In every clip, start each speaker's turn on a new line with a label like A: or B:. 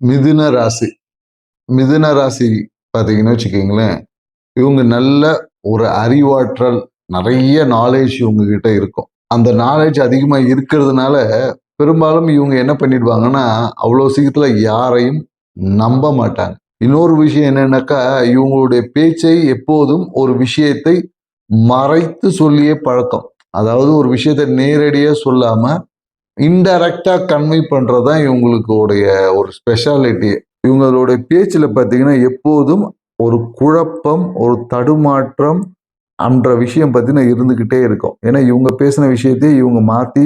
A: மிதுன ராசி. மிதுன ராசி பார்த்தீங்கன்னு வச்சுக்கோங்களேன் இவங்க நல்ல ஒரு அறிவாற்றல் நிறைய நாலேஜ் இவங்ககிட்ட இருக்கும். அந்த நாலேஜ் அதிகமாக இருக்கிறதுனால பெரும்பாலும் இவங்க என்ன பண்ணிடுவாங்கன்னா அவ்வளோ சீக்கிரத்தில் யாரையும் நம்ப மாட்டாங்க. இன்னொரு விஷயம் என்னன்னாக்கா இவங்களுடைய பேச்சை எப்போதும் ஒரு விஷயத்தை மறைத்து சொல்லியே பழக்கம். அதாவது ஒரு விஷயத்தை நேரடியாக சொல்லாமல் இன்டைரக்டா கன்வே பண்றதுதான் இவங்களுடைய ஒரு ஸ்பெஷாலிட்டி இவங்களுடைய பேச்சில் பார்த்தீங்கன்னா எப்போதும் ஒரு குழப்பம் ஒரு தடுமாற்றம் அன்ற விஷயம் பார்த்தீங்கன்னா இருந்துக்கிட்டே இருக்கும். ஏன்னா இவங்க பேசின விஷயத்தையே இவங்க மாற்றி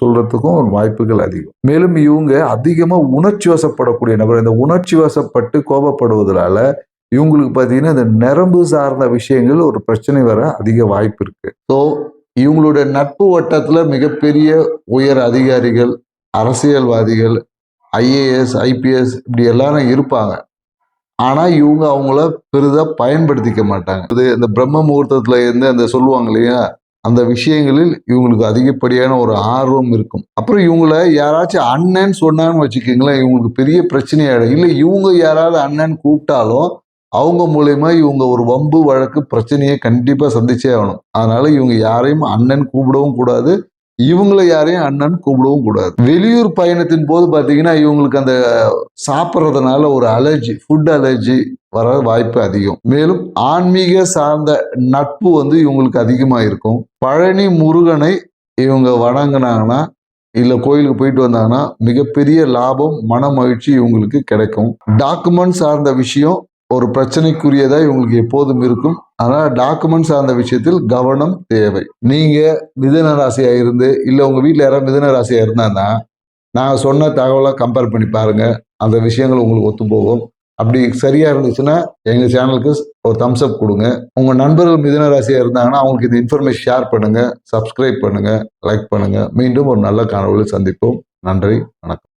A: சொல்கிறதுக்கும் ஒரு வாய்ப்புகள் அதிகம். மேலும் இவங்க அதிகமாக உணர்ச்சி வசப்படக்கூடிய நபர் இந்த உணர்ச்சி வசப்பட்டு கோபப்படுவதனால இவங்களுக்கு பார்த்தீங்கன்னா இந்த நரம்பு சார்ந்த விஷயங்கள் ஒரு பிரச்சனை வர அதிக வாய்ப்பு இருக்குது ஸோ இவங்களுடைய நட்பு வட்டத்தில் மிகப்பெரிய உயர் அதிகாரிகள் அரசியல்வாதிகள் ஐஏஎஸ் ஐபிஎஸ் இப்படி எல்லாரும் இருப்பாங்க. ஆனால் இவங்க அவங்கள பெரிதாக பயன்படுத்திக்க மாட்டாங்க. இது இந்த பிரம்ம முகூர்த்தத்தில் இருந்து அந்த சொல்லுவாங்க இல்லையா அந்த விஷயங்களில் இவங்களுக்கு அதிகப்படியான ஒரு ஆர்வம் இருக்கும். அப்புறம் இவங்கள யாராச்சும் அண்ணன் சொன்னான்னு வச்சுக்கோங்களேன் இவங்களுக்கு பெரிய பிரச்சனையாயிடும். இல்லை இவங்க யாராவது அண்ணன் கூப்பிட்டாலும் அவங்க மூலயமா இவங்க ஒரு வம்பு வழக்கு பிரச்சனையை கண்டிப்பாக சந்திச்சே ஆகணும். அதனால இவங்க யாரையும் அண்ணன் கூப்பிடவும் கூடாது. இவங்கள யாரையும் அண்ணன் கூப்பிடவும் கூடாது. வெளியூர் பயணத்தின் போது பார்த்தீங்கன்னா இவங்களுக்கு அந்த சாப்பிட்றதுனால ஒரு அலர்ஜி ஃபுட் அலர்ஜி வர வாய்ப்பு அதிகம். மேலும் ஆன்மீக சார்ந்த நட்பு வந்து இவங்களுக்கு அதிகமாக இருக்கும் பழனி முருகனை இவங்க வணங்கினாங்கன்னா இல்லை கோயிலுக்கு போயிட்டு வந்தாங்கன்னா மிகப்பெரிய லாபம் மன மகிழ்ச்சி இவங்களுக்கு கிடைக்கும். டாக்குமெண்ட் சார்ந்த விஷயம் ஒரு பிரச்சனைக்குரியதா இவங்களுக்கு எப்போதும் இருக்கும். அதனால டாக்குமெண்ட் சார்ந்த விஷயத்தில் கவனம் தேவை. நீங்க மிதன ராசியா இருந்து இல்ல உங்க வீட்டில் யாராவது மிதன ராசியா இருந்தாங்கன்னா நான் சொன்ன தகவலை கம்பேர் பண்ணி பாருங்க. அந்த விஷயங்கள் உங்களுக்கு ஒத்து போகும். அப்படி சரியா இருந்துச்சுன்னா எங்க சேனலுக்கு ஒரு தம்ஸ் அப் கொடுங்க. உங்க நண்பர்கள் மிதன ராசியா இருந்தாங்கன்னா அவங்களுக்கு இந்த இன்ஃபர்மேஷன் ஷேர் பண்ணுங்க. சப்ஸ்கிரைப் பண்ணுங்க. லைக் பண்ணுங்க. மீண்டும் ஒரு நல்ல காணொலியில் சந்திப்போம். நன்றி. வணக்கம்.